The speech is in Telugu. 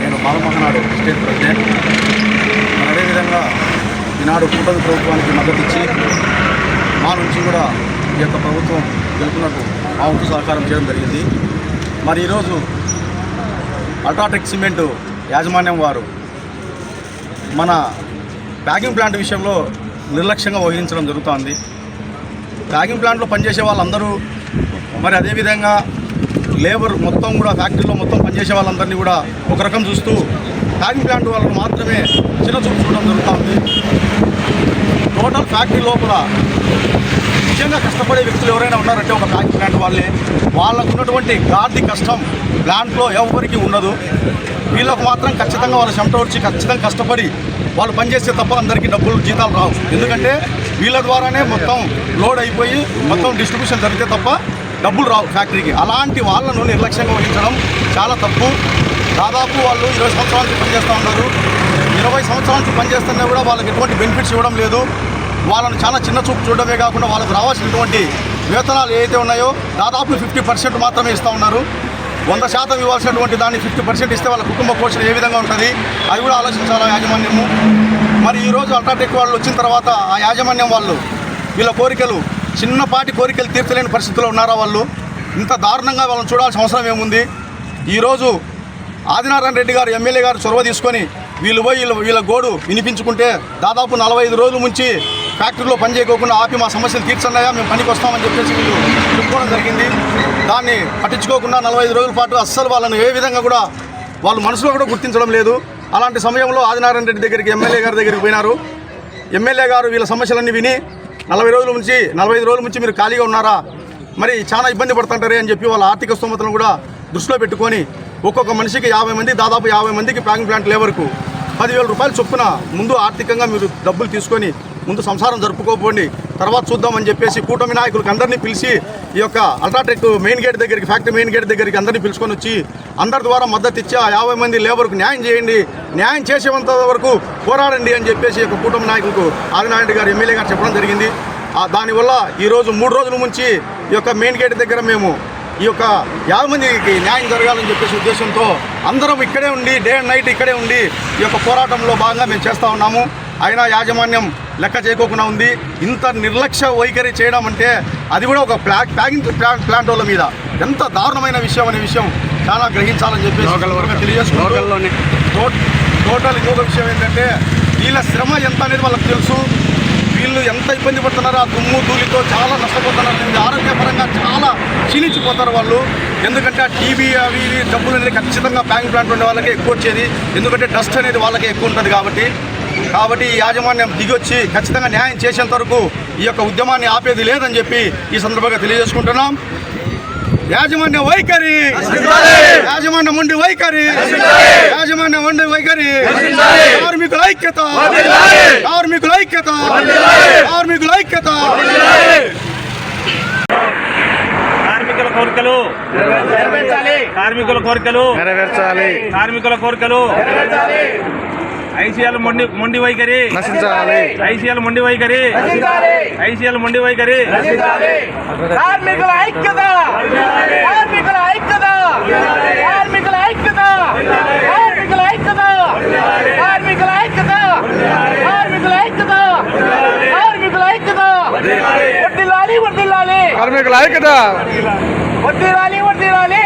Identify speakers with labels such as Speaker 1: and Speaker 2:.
Speaker 1: నేను బాలమహనాడు స్టేట్ ప్రెసిడెంట్. అదేవిధంగా ఈనాడు కూటమి ప్రభుత్వానికి మద్దతు ఇచ్చి మా నుంచి కూడా ఈ యొక్క ప్రభుత్వం గెలుపునకు మా వంతు సహకారం చేయడం జరిగింది. మరి ఈరోజు అల్ట్రాటెక్ సిమెంట్ యాజమాన్యం వారు మన ప్యాకింగ్ ప్లాంట్ విషయంలో నిర్లక్ష్యంగా వహించడం జరుగుతోంది. ప్యాకింగ్ ప్లాంట్లో పనిచేసే వాళ్ళందరూ మరి అదేవిధంగా లేబర్ మొత్తం కూడా ఫ్యాక్టరీలో మొత్తం పనిచేసే వాళ్ళందరినీ కూడా ఒక రకం చూస్తూ ప్యాకింగ్ ప్లాంట్ వాళ్ళకు మాత్రమే చిన్న చూపు చూడడం జరుగుతుంది. టోటల్ ఫ్యాక్టరీ లోపల నిజంగా కష్టపడే వ్యక్తులు ఎవరైనా ఉన్నారంటే ఒక ప్యాకింగ్ ప్లాంట్ వాళ్ళే. వాళ్ళకు ఉన్నటువంటి గార్డి కష్టం ప్లాంట్లో ఎవరికి ఉండదు. వీళ్ళకు మాత్రం ఖచ్చితంగా వాళ్ళ చెమట వచ్చి ఖచ్చితంగా కష్టపడి వాళ్ళు పనిచేస్తే తప్ప అందరికీ డబ్బులు జీతాలు రావు. ఎందుకంటే వీళ్ళ ద్వారానే మొత్తం లోడ్ అయిపోయి మొత్తం డిస్ట్రిబ్యూషన్ జరిగితే తప్ప డబ్బులు రావు ఫ్యాక్టరీకి. అలాంటి వాళ్ళను నిర్లక్ష్యంగా వహించడం చాలా తప్పు. దాదాపు వాళ్ళు ఇరవై సంవత్సరాల నుంచి పనిచేస్తూ ఉన్నారు. ఇరవై సంవత్సరాల నుంచి పనిచేస్తున్నా కూడా వాళ్ళకి ఎటువంటి బెనిఫిట్స్ ఇవ్వడం లేదు. వాళ్ళను చాలా చిన్న చూపు చూడడమే కాకుండా వాళ్ళకు రావాల్సినటువంటి వేతనాలు ఏవైతే ఉన్నాయో దాదాపు ఫిఫ్టీ పర్సెంట్ మాత్రమే ఇస్తూ ఉన్నారు. వంద శాతం ఇవ్వాల్సినటువంటి దాన్ని ఫిఫ్టీ పర్సెంట్ ఇస్తే వాళ్ళ కుటుంబ పోషణ ఏ విధంగా ఉంటుంది? అది కూడా ఆలోచించాలి యాజమాన్యము? మరి ఈరోజు అల్ట్రాటెక్ వాళ్ళు వచ్చిన తర్వాత ఆ యాజమాన్యం వాళ్ళు వీళ్ళ కోరికలు చిన్నపాటి కోరికలు తీర్చలేని పరిస్థితుల్లో ఉన్నారా వాళ్ళు? ఇంత దారుణంగా వాళ్ళని చూడాల్సిన అవసరం ఏముంది? ఈరోజు ఆదినారాయణ రెడ్డి గారు ఎమ్మెల్యే గారు చొరవ తీసుకొని వీళ్ళు పోయి వీళ్ళ వీళ్ళ గోడు వినిపించుకుంటే దాదాపు నలభై ఐదు రోజుల నుంచి ఫ్యాక్టరీలో పని చేయకోకుండా ఆపి మా సమస్యలు తీర్చన్నాయా మేము పనికి వస్తామని చెప్పేసి వీళ్ళు చెప్పుకోవడం జరిగింది. దాన్ని పట్టించుకోకుండా నలభై ఐదు రోజుల పాటు అస్సలు వాళ్ళని ఏ విధంగా కూడా వాళ్ళు మనసులో కూడా గుర్తించడం లేదు. అలాంటి సమయంలో ఆదినారాయణ రెడ్డి దగ్గరికి ఎమ్మెల్యే గారి దగ్గరికి పోయినారు. ఎమ్మెల్యే గారు వీళ్ళ సమస్యలన్నీ విని నలభై రోజుల నుంచి నలభై రోజుల నుంచి మీరు ఖాళీగా ఉన్నారా? మరి చాలా ఇబ్బంది పడుతుంటారే అని చెప్పి వాళ్ళ ఆర్థిక స్తోమతను కూడా దృష్టిలో పెట్టుకొని ఒక్కొక్క మనిషికి యాభై మంది దాదాపు యాభై మందికి ప్యాకింగ్ ప్లాంట్ లేబర్కు పదివేల రూపాయలు చొప్పున ముందు ఆర్థికంగా మీరు డబ్బులు తీసుకొని ముందు సంసారం జరుపుకోపోండి. తర్వాత చూద్దామని చెప్పేసి కూటమి నాయకులకు అందరినీ పిలిచి ఈ యొక్క అల్ట్రాటెక్ మెయిన్ గేట్ దగ్గరికి ఫ్యాక్టరీ మెయిన్ గేట్ దగ్గరికి అందరినీ పిలుచుకొని వచ్చి అందరి ద్వారా మద్దతు ఇచ్చి ఆ యాభై మంది లేబర్కు న్యాయం చేయండి. న్యాయం చేసేంత వరకు పోరాడండి అని చెప్పేసి ఈ యొక్క కూటమి నాయకులకు ఆదినారాయణ గారు ఎమ్మెల్యే గారు చెప్పడం జరిగింది. దానివల్ల ఈరోజు మూడు రోజుల నుంచి ఈ యొక్క మెయిన్ గేట్ దగ్గర మేము ఈ యొక్క యాభై మందికి న్యాయం జరగాలని చెప్పేసి ఉద్దేశంతో అందరం ఇక్కడే ఉండి డే అండ్ నైట్ ఇక్కడే ఉండి ఈ యొక్క పోరాటంలో భాగంగా మేము చేస్తూ ఉన్నాము. అయినా యాజమాన్యం లెక్క చేయకోకుండా ఉంది. ఇంత నిర్లక్ష్య వైఖరి చేయడం అంటే అది కూడా ఒక ప్లా ప్యాకింగ్ ప్లాంట్ ప్లాంట్ వాళ్ళ మీద. ఎంత దారుణమైన విషయం అనే విషయం చాలా గ్రహించాలని చెప్పేసి తెలియజేసుకుంటూ టోట్- టోటల్ ఇంకొక విషయం ఏంటంటే వీళ్ళ శ్రమ ఎంత అనేది వాళ్ళకి తెలుసు. వీళ్ళు ఎంత ఇబ్బంది పడుతున్నారో ఆ దుమ్ము ధూళితో చాలా నష్టపోతున్నారు. ఆరోగ్యపరంగా చాలా క్షీణించిపోతారు వాళ్ళు. ఎందుకంటే ఆ టీబీ అవి ఇవి జబ్బులు అనేది ఖచ్చితంగా ప్యాకింగ్ ప్లాంట్ ఉండే వాళ్ళకే ఎక్కువ వచ్చేది. ఎందుకంటే డస్ట్ అనేది వాళ్ళకే ఎక్కువ ఉంటుంది కాబట్టి కాబట్టి ఈ యాజమాన్యం దిగొచ్చి ఖచ్చితంగా న్యాయం చేసేంత వరకు ఈ యొక్క ఉద్యమాన్ని ఆపేది లేదని చెప్పి ఈ సందర్భంగా తెలియజేసుకుంటున్నాం. యాజమాన్య వైఖరి! యాజమాన్య మొండి వైఖరి! యాజమాన్య మొండి వైఖరి! కార్మికుల ఐక్యత! కార్మికుల ఐక్యత! కార్మికుల ఐక్యత!
Speaker 2: కార్మికుల కోరికలు! కార్మికుల కోరికలు!
Speaker 3: నెరవేర్చాలి.
Speaker 2: కార్మికుల కోరికలు! ఐసీఎల్ మొండి మొండి వైఖరి.
Speaker 3: నశించాలి.
Speaker 2: ఐసీఎల్ మొండి వైఖరి. ఐసీఎల్ మొండి వైఖరి.
Speaker 4: కార్మికుల ఐక్యత. కార్మికుల ఐక్యత. కార్మికుల ఐక్యత. కార్మికుల ఐక్యత. కార్మికుల ఐక్యత. కార్మికుల ఐక్యత. కార్మికుల ఐక్యత. వడ్డిల్లాలి వడ్డిల్లాలి
Speaker 3: కార్మికుల ఐక్యత.
Speaker 4: వడ్డిల్లాలి వడ్డిల్లాలి